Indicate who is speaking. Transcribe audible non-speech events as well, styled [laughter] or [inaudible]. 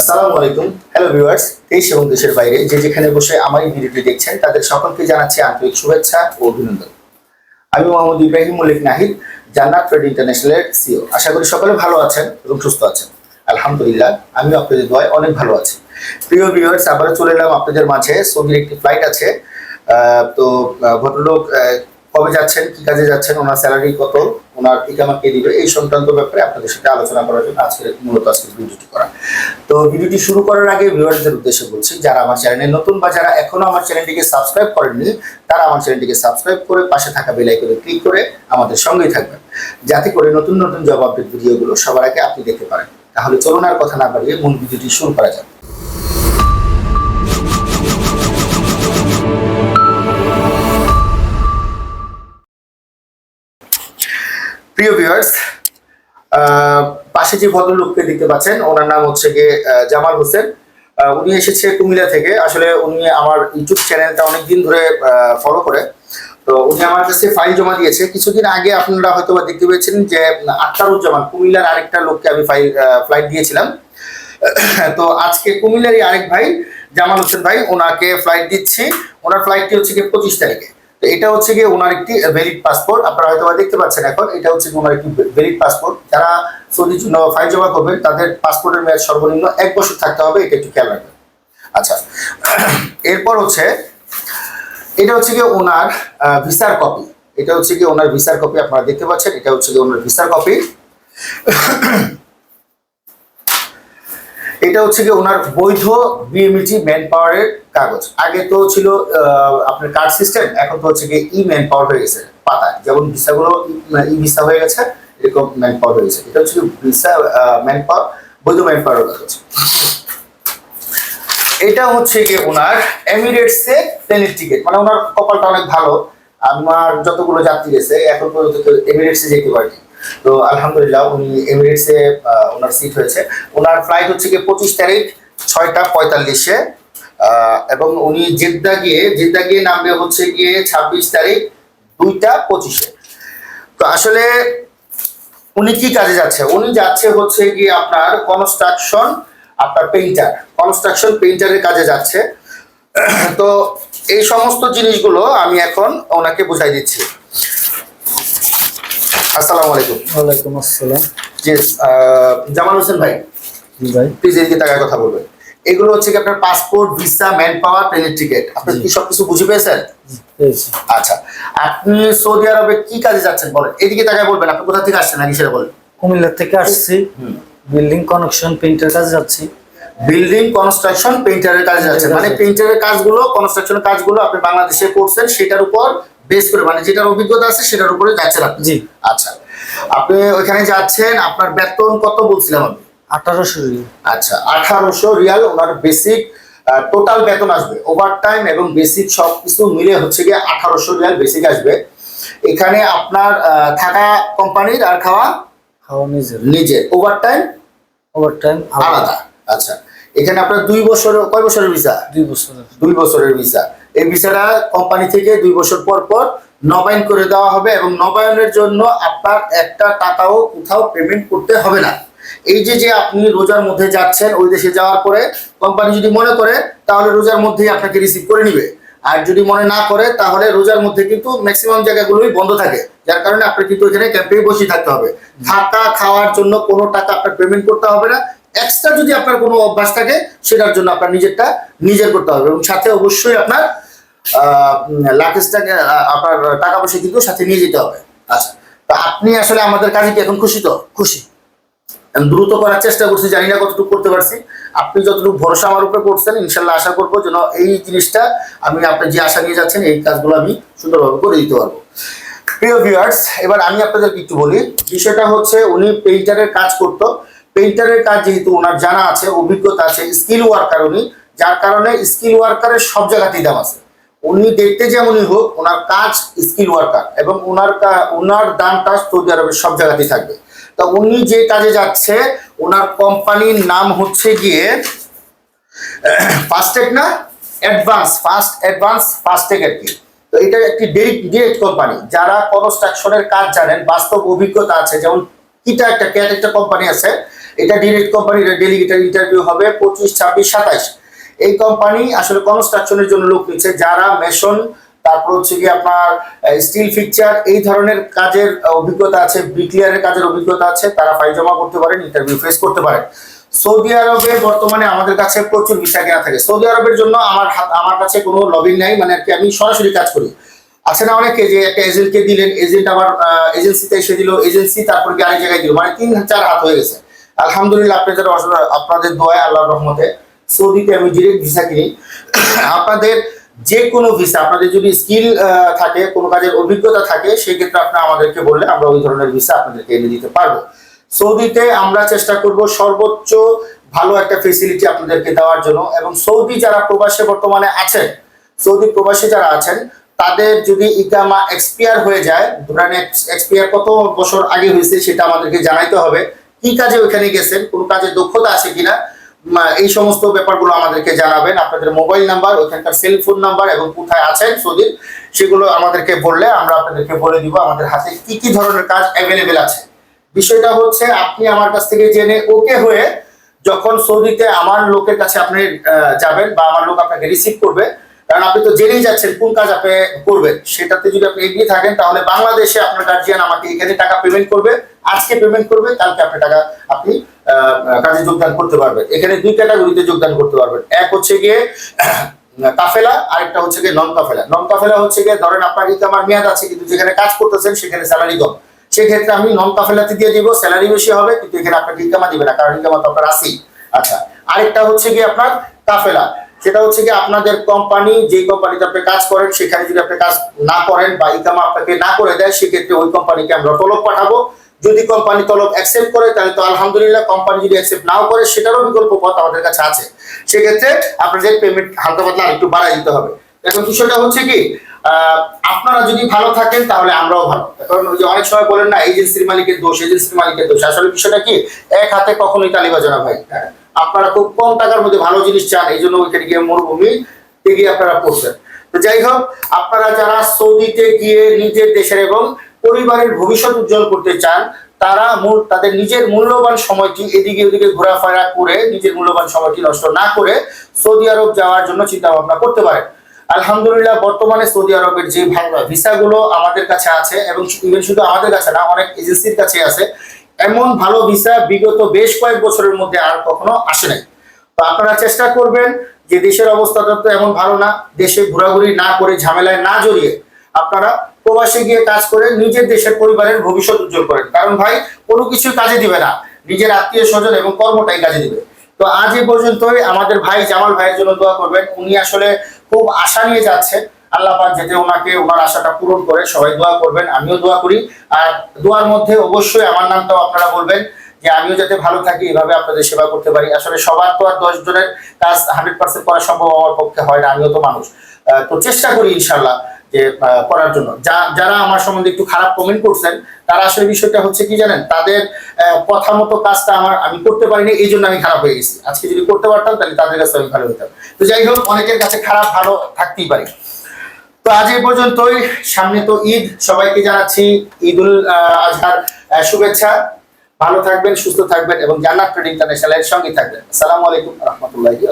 Speaker 1: আসসালামু আলাইকুম। Hello viewers দেশ এবং দেশের বাইরে যে যেখানে বসে আমার এই ভিডিওটি দেখছেন, তাদের সকলকে জানাচ্ছি আন্তরিক শুভেচ্ছা ও অভিনন্দন। আমি মোহাম্মদ ইব্রাহিম মল্লিক নাহিদ, জান্নাত ট্রেড ইন্টারন্যাশনালের সিও আশা করি সকলে ভালো আছেন এবং সুস্থ আছেন। আলহামদুলিল্লাহ আমি আপনাদের দোয়ায় অনেক ভালো আছি। প্রিয় ভিউয়ার্স আবারও চলে এলাম আপনাদের মাঝে। সৌদির একটি ফ্লাইট আছে। তো ভদ্রলোক কবে যাচ্ছেন, কি কাজে যাচ্ছেন, ওনার স্যালারি কত? ওনার ঠিকানা কে দিবে, এই সংক্রান্ত ব্যাপারে আপনাদের সাথে আলোচনা করার জন্য আজকে মূলত আজকে ভিডিওটি করা। তো ভিডিওটি শুরু করার আগে ভিউয়ারদের উদ্দেশ্যে বলছি, যারা আমার চ্যানেলে নতুন বা যারা এখনও আমার চ্যানেলটিকে সাবস্ক্রাইব করেননি, তারা আমার চ্যানেলটিকে সাবস্ক্রাইব করে পাশে থাকা বেল আইকনে ক্লিক করে আমাদের সঙ্গেই থাকবেন। যাতে করে নতুন নতুন জব আপডেট ভিডিওগুলো সবার আগে আপনি দেখতে পারেন। তাহলে চলুন আর কথা না বাড়িয়ে মূল ভিডিওটি শুরু করা যাক। প্রিয় ভিউয়ার্স পাশে যে ভদ্রলোককে দেখতে পাচ্ছেন, ওনার নাম হচ্ছে গিয়ে জামাল হোসেন। উনি এসেছে কুমিল্লা থেকে। আসলে উনি আমার ইউটিউব চ্যানেলটা অনেক দিন ধরে ফলো করে। তো উনি আমার কাছে ফাইল জমা দিয়েছে। কিছুদিন আগে আপনারা হয়তো বা দেখতে পেয়েছেন যে, আখতারুজ্জামান, কুমিল্লার আরেকটা লোককে আমি ফাইল ফ্লাইট দিয়েছিলাম। [coughs] তো আজকে কুমিল্লারই আরেক ভাই, জামাল হোসেন ভাই, ওনাকে ফ্লাইট দিচ্ছি। ওনার ফ্লাইটটি হচ্ছে গিয়ে পঁচিশ তারিখে। তো এটা হচ্ছে গিয়ে ওনার একটি ভ্যালিড পাসপোর্ট আপনারা হয়তো দেখতে পাচ্ছেন এখন, এটা হচ্ছে ওনার একটি ভ্যালিড পাসপোর্ট যারা সৌদির জন্য ফাইল জমা করবেন, তাদের পাসপোর্টের মেয়াদ সর্বনিম্ন এক বছর থাকতে হবে, এটা একটু খেয়াল রাখবেন। আচ্ছা এরপর হচ্ছে, এটা হচ্ছে গিয়ে ওনার ভিসার কপি এটা হচ্ছে গিয়ে ওনার ভিসার কপি আপনারা দেখতে পাচ্ছেন, এটা হচ্ছে গিয়ে ওনার ভিসার কপি এটা হচ্ছে কি ওনার বৈধ বিএমইটি ম্যান পাওয়ারের কাগজ। আগে তো ছিল আপনার কার্ড সিস্টেম এখন তো হচ্ছে কি ই ম্যান পাওয়ার হয়ে গেছে পাতায়। যেমন ভিসাগুলো, ই ভিসা হয়ে গেছে, এরকম ম্যান পাওয়ার হয়ে গেছে। এটা হচ্ছে ভিসা ম্যান পাওয়ার বৈধ ম্যান পাওয়ার কাগজ। এটা হচ্ছে কি ওনার এমিরেটস প্লেনের টিকিট মানে ওনার কপালটা অনেক ভালো। আমার যতগুলো যাত্রী গেছে, এখন পর্যন্ত এমিরেটসে যেতে পারেনি। তো আলহামদুলিল্লাহ উনি এমিরেটসে ওনার সিট হয়েছে। ওনার ফ্লাইট হচ্ছে কি পঁচিশ তারিখ, ছয়টা পঁয়তাল্লিশে। এবং উনি জেদ্দা গিয়ে জেদ্দা গিয়ে নামবে হচ্ছে গিয়ে ছাব্বিশ তারিখ, দুইটা পঁচিশে। তো আসলে উনি কি কাজে যাচ্ছে? উনি যাচ্ছে হচ্ছে গিয়ে আপনার কনস্ট্রাকশন আপনার পেইন্টার কনস্ট্রাকশন পেইন্টারের কাজে যাচ্ছে। তো এই সমস্ত জিনিসগুলো আমি এখন ওনাকে বুঝাই দিচ্ছি। আসসালামু আলাইকুম।
Speaker 2: ওয়ালাইকুম আসসালাম।
Speaker 1: জি আহ, জামাল হোসেন ভাই
Speaker 2: ভাই।
Speaker 1: প্লিজ এদিকে টাকার কথা বলবেন। এগুলো হচ্ছে কি আপনার পাসপোর্ট ভিসা ম্যান পাওয়ার প্লেনের টিকিট আপনি কি সবকিছু বুঝে পেয়েছেন? আচ্ছা আপনি সৌদি আরবে কি কাজে যাচ্ছেন বলেন? এদিকে বলবেন আপনি কোথা থেকে আসছেন আগে সেটা বলেন।
Speaker 2: কুমিল্লা থেকে আসছি। বিল্ডিং কানেকশন পেইন্টের কাছে যাচ্ছি।
Speaker 1: বিল্ডিং কনস্ট্রাকশন পেইন্টারের কাজে যাচ্ছে মানে পেইন্টারের কাজগুলো কনস্ট্রাকশনের কাজগুলো আপনি বাংলাদেশে করছেন সেটার উপর বেস করে মানে যেটার অভিজ্ঞতা আছে সেটার উপরে যাচ্ছেন আপনি
Speaker 2: জি।
Speaker 1: আচ্ছা আপনি ওইখানে যাচ্ছেন আপনার বেতন কত বলছিলাম আমি?
Speaker 2: আঠারোশো
Speaker 1: আচ্ছা আঠারোশো রিয়াল ওনার বেসিক টোটাল বেতন আসবে। ওভার টাইম এবং বেসিক সব কিছু মিলে হচ্ছে গিয়ে আঠারোশো রিয়াল বেসিক আসবে। এখানে আপনার থাকা কোম্পানির আর খাওয়া?
Speaker 2: খাওয়া নিজের।
Speaker 1: নিজে ওভার টাইম
Speaker 2: ওভার টাইম
Speaker 1: আলাদা। আচ্ছা এখানে আপনার দুই বছর কয় বছরের ভিসা?
Speaker 2: দুই বছর
Speaker 1: দুই বছরের ভিসা। এই ভিসাটা কোম্পানি থেকে দুই বছর পর পর নবায়ন করে দেওয়া হবে এবং নবায়নের জন্য আপনার একটা টাকাও কোথাও পেমেন্ট করতে হবে না। এই যে যে আপনি রোজার মধ্যে যাচ্ছেন ওই দেশে যাওয়ার পরে কোম্পানি যদি মনে করে তাহলে রোজার মধ্যেই আপনাকে রিসিভ করে নিবে। আর যদি মনে না করে তাহলে রোজার মধ্যে কিন্তু ম্যাক্সিমাম জায়গাগুলোই বন্ধ থাকে। যার কারণে আপনার কিন্তু এখানে ক্যাম্পে বসে থাকতে হবে। থাকা খাওয়ার জন্য কোনো টাকা আপনার পেমেন্ট করতে হবে না। এক্সট্রা যদি আপনার কোনো অভ্যাস থাকে, সেটার জন্য আপনার নিজেরটা নিজের করতে হবে এবং সাথে অবশ্যই আপনার লাকেজটাকে আপনার টাকা পয়সা কিন্তু সাথে নিয়ে যেতে হবে। আচ্ছা তা আপনি আসলে আমাদের কাজে কি এখন খুশি তো?
Speaker 2: খুশি।
Speaker 1: দ্রুত করার চেষ্টা করছি, জানি না কতটুকু করতে পারছি। আপনি যতটুকু ভরসা আমার উপরে করছেন, ইনশাল্লাহ আশা করব যেন এই জিনিসটা আমি আপনি যে আশা নিয়ে যাচ্ছেন, এই কাজগুলো আমি সুন্দরভাবে করে দিতে পারব। প্রিয় ভিউয়ার্স এবার আমি আপনাদেরকে একটু বলি, বিষয়টা হচ্ছে উনি পেইন্টারের কাজ করতো। পেইন্টারের কাজ যেহেতু ওনার জানা আছে, অভিজ্ঞতা আছে স্কিল ওয়ার্কার উনি, যার কারণে স্কিল ওয়ার্কারের সব জায়গাতেই দাম আছে। উনি দেখতে যেমনই হোক, ওনার কাজ স্কিল ওয়ার্কার এবং ওনার ওনার দামটা সৌদি আরবের সব জায়গাতেই থাকবে। তা উনি যে কাজে যাচ্ছে, ওনার কোম্পানির নাম হচ্ছে গিয়ে ফাস্টেক না? অ্যাডভান্স ফার্স্ট অ্যাডভান্স ফাস্টেক আর কি। তো এটা একটি ডিরেক্ট কোম্পানি যারা কনস্ট্রাকশনের কাজ জানেন, বাস্তব অভিজ্ঞতা আছে, যেমন কিটা একটা ক্যাট একটা কোম্পানি আছে এটা ডিরেক্ট কোম্পানির ডেলিগেটের ইন্টারভিউ হবে পঁচিশ, ছাব্বিশ, সাতাইশ। এই কোম্পানি আসলে কনস্ট্রাকশনের জন্য লোক নিচ্ছে, যারা মেশন তারপর হচ্ছে কি আপনার স্টিল ফিকচার এই ধরনের কাজের অভিজ্ঞতা আছে ব্রিকলিয়ারের কাজের অভিজ্ঞতা আছে, তারা ফাইল জমা করতে পারেন ইন্টারভিউ ফেস করতে পারেন। সৌদি আরবে বর্তমানে আমাদের কাছে প্রচুর ভিসা কেনা থাকে। সৌদি আরবের জন্য আমার হাত, আমার কাছে কোনো লবিং নাই মানে আর কি আমি সরাসরি কাজ করি। আছে না অনেকে যে একটা এজেন্টকে দিলেন এজেন্ট আবার এজেন্সিতে এসে দিল এজেন্সি তারপর কি আরেক জায়গায় দিল মানে তিন, চার হাত হয়ে গেছে। আলহামদুলিল্লাহ আপনাদের আপনাদের দোয়ায় আল্লাহর রহমতে সৌদিতে আমি ডিরেক্ট ভিসা কিনি। আপনাদের যে কোনো ভিসা আপনাদের যদি স্কিল থাকে, কোনো কাজের অভিজ্ঞতা থাকে সেই ক্ষেত্রে আপনারা আমাদেরকে বললে আমরা ওই ধরনের ভিসা আপনাদেরকে এনে দিতে পারব। সৌদিতে আমরা চেষ্টা করব সর্বোচ্চ ভালো একটা ফেসিলিটি আপনাদেরকে দেওয়ার জন্য এবং সৌদি যারা প্রবাসে বর্তমানে আছেন, সৌদি প্রবাসী যারা আছেন, তাদের যদি ইকামা এক্সপিয়ার হয়ে যায় ধরেন এক্সপিয়ার কত বছর আগে হয়েছে সেটা আমাদেরকে জানাইতে হবে। কি কাজে ওইখানে গেছেন? কোন কাজে দক্ষতা আছে কিনা? এই সমস্ত ব্যাপারগুলো আমাদেরকে জানাবেন। আপনাদের মোবাইল নাম্বার, ওইখানকার সেল ফোন নাম্বার এবং কোথায় আছেন সৌদির সেগুলো আমাদেরকে বললে আমরা আপনাদেরকে বলে দিব আমাদের হাতে কি কি ধরনের কাজ অ্যাভেলেবেল আছে। বিষয়টা হচ্ছে, আপনি আমার কাছ থেকে জেনে ওকে হয়ে যখন সৌদিতে আমার লোকের কাছে আপনি যাবেন বা আমার লোক আপনাকে রিসিভ করবে, কারণ আপনি তো জেনেই যাচ্ছেন কোন কাজ আপনি করবেন। সেটাতে যদি আপনি এগিয়ে থাকেন, তাহলে বাংলাদেশে আপনার গার্জিয়ান আমাকে এখানে টাকা পেমেন্ট করবে। আজকে পেমেন্ট করবে কালকে আপনি টাকা আপনি কাজে যোগদান করতে পারবেন। এখানে দুই ক্যাটাগরিতে যোগদান করতে পারবেন। এক হচ্ছে গিয়ে, [clears throat] কাফেলা, আরেকটা হচ্ছে গিয়ে নন কাফেলা নন কাফেলা হচ্ছে গিয়ে, ধরেন আপনার কিন্তু আমার মেয়াদ আছে, কিন্তু যেখানে কাজ করতেছেন, সেখানে স্যালারি কম। সেক্ষেত্রে আমি নন কাফেলাতে দিয়ে দিব স্যালারি বেশি হবে, কিন্তু এখানে আপনাকে ইকামা দিবে না, কারণ ইকামা তো আপনার আসেই আচ্ছা আরেকটা হচ্ছে গিয়ে আপনার কাফেলা। সেটা হচ্ছে কি আপনাদের কোম্পানি যে কোম্পানিতে আপনি কাজ করেন, সেখানে যদি আপনি কাজ না করেন বা ইকামা আপনাকে না করে দেয়, সেক্ষেত্রে ওই কোম্পানিকে আমরা তলব পাঠাবো। যদি কোম্পানি তলব অ্যাকসেপ্ট করে তাহলে তো আলহামদুলিল্লাহ কোম্পানি যদি অ্যাকসেপ্ট নাও করে সেটারও বিকল্প পথ আমাদের কাছে আছে। সেক্ষেত্রে আপনাদের পেমেন্ট হালকা পাতলা একটু বাড়াই দিতে হবে। এখন বিষয়টা হচ্ছে কি আপনারা যদি ভালো থাকেন তাহলে আমরাও ভালো। কারণ ওই যে অনেক সময় বলেন না এজেন্সির মালিকের দোষ এজেন্সির মালিকের দোষ। আসলে বিষয়টা কি এক হাতে কখনোই তালি বাজে না ভাই। হ্যাঁ, আপনারা খুব কম টাকার মধ্যে ভালো জিনিস চান এই জন্য ওইখানে গিয়ে মরুভূমি গিয়ে আপনারা পড়ছেন। তো যাই হোক আপনারা যারা সৌদিতে গিয়ে নিজের দেশের এবং পরিবারের ভবিষ্যৎ উজ্জ্বল করতে চান, তারা তাদের নিজের মূল্যবান সময়টি এদিকে ওদিকে ঘোরাফেরা করে, নিজের মূল্যবান সময়টি নষ্ট না করে সৌদি আরব যাওয়ার জন্য চিন্তা ভাবনা করতে পারেন। আলহামদুলিল্লাহ, বর্তমানে সৌদি আরবের যে ভিসাগুলো আমাদের কাছে আছে এবং ইভেন শুধু আমাদের কাছে না, অনেক এজেন্সির কাছে আছে, এমন ভালো ভিসা বিগত বেশ কয়েক বছরের মধ্যে আর কখনো আসে নাই। তো আপনারা চেষ্টা করবেন যে দেশের অবস্থাটা তো এমন ভালো না, দেশে ঘোরাঘুরি না করে ঝামেলায় না জড়িয়ে আপনারা প্রবাসে গিয়ে কাজ করে নিজের দেশের পরিবারের ভবিষ্যৎ উজ্জ্বল করেন। কারণ ভাই, কোনো কিছু কাজে দিবে না। নিজের আত্মীয় স্বজন এবং কর্মটাই কাজে দিবে। তো আজ এই পর্যন্তই। আমাদের ভাই জামাল ভাইয়ের জন্য দোয়া করবেন। উনি আসলে খুব আশা নিয়ে যাচ্ছে। আল্লাহ পাক যাতে ওনাকে ওনার আশাটা পূরণ করে সবাই দোয়া করবেন। আমিও দোয়া করি। আর দোয়ার মধ্যে অবশ্যই আমার নামটাও আপনারা বলবেন যে আমিও যাতে ভালো থাকি, এভাবে আপনাদের সেবা করতে পারি। আসলে সবার তো আর দশ জনের কাজ হান্ড্রেড পার্সেন্ট করা সম্ভব আমার পক্ষে হয় না। আমিও তো মানুষ। তো চেষ্টা করি ইনশাল্লাহ যে করার জন্য। যারা আমার সম্বন্ধে একটু খারাপ কমেন্ট করছেন, তারা আসলে বিষয়টা হচ্ছে কি জানেন? তাদের কথা মতো কাজটা আমার, আমি করতে পারিনি, এই জন্য আমি খারাপ হয়ে গেছি। আজকে যদি করতে পারতাম, তাহলে তাদের কাছে আমি ভালো হতাম। তো যাই হোক, অনেকের কাছে খারাপ ভালো থাকতেই পারে। তো আজ এই পর্যন্তই। সামনে তো ঈদ, সবাইকে জানাচ্ছি ঈদুল আজহার শুভেচ্ছা। ভালো থাকবেন, সুস্থ থাকবেন এবং জান্নাত ট্রেড ইন্টারন্যাশনালের সঙ্গে থাকবেন। আসসালামু আলাইকুম রহমতুল্লাহি